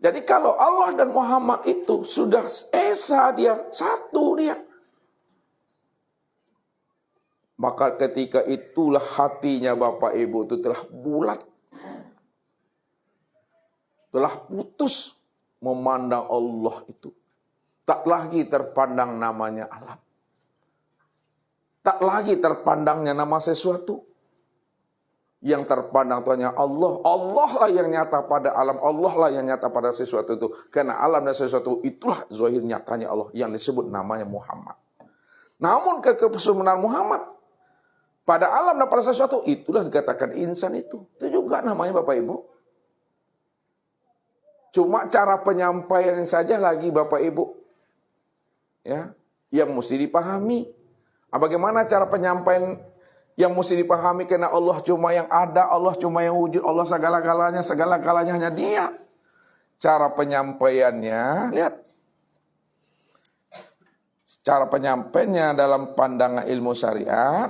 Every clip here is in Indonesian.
Jadi kalau Allah dan Muhammad itu sudah esa dia, satu dia. Maka ketika itulah hatinya Bapak Ibu itu telah bulat. Telah putus memandang Allah itu. Tak lagi terpandang namanya alam. Tak lagi terpandangnya nama sesuatu. Yang terpandang itu hanya Allah. Allah lah yang nyata pada alam. Allah lah yang nyata pada sesuatu itu. Karena alam dan sesuatu itulah zahir nyatanya Allah. Yang disebut namanya Muhammad. Namun kekesusahan Muhammad. Pada alam dan pada sesuatu itulah dikatakan insan itu. Itu juga namanya Bapak Ibu. Cuma cara penyampaian saja lagi Bapak Ibu. Ya, yang mesti dipahami. Ah, Bagaimana cara penyampaian yang mesti dipahami karena Allah cuma yang ada, Allah cuma yang wujud, Allah segala-galanya, segala-galanya hanya Dia. Cara penyampaiannya, lihat. Cara penyampaiannya dalam pandangan ilmu syariat,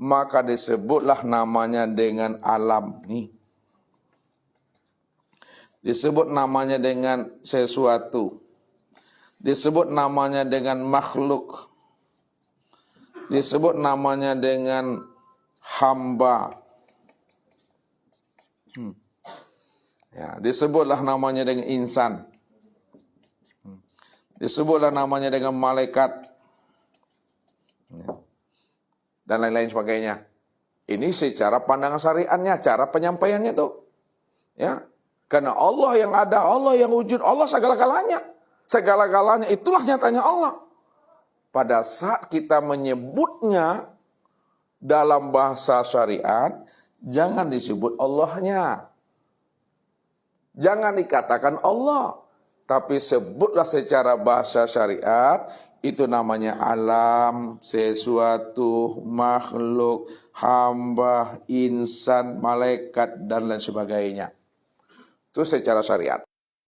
maka disebutlah namanya dengan alam nih. Disebut namanya dengan sesuatu. Disebut namanya dengan makhluk disebut namanya dengan hamba. Hmm. Ya, disebutlah namanya dengan insan. Hmm. Disebutlah namanya dengan malaikat. Ya. Dan lain-lain sebagainya. Ini secara pandangan syariatnya, cara penyampaiannya tuh. Ya. Karena Allah yang ada, Allah yang wujud, Allah segala-galanya. Segala-galanya itulah nyatanya Allah pada saat kita menyebutnya dalam bahasa syariat, jangan disebut Allahnya. Jangan dikatakan Allah. Tapi sebutlah secara bahasa syariat, itu namanya alam, sesuatu, makhluk, hamba, insan, malaikat, dan lain sebagainya. Itu secara syariat.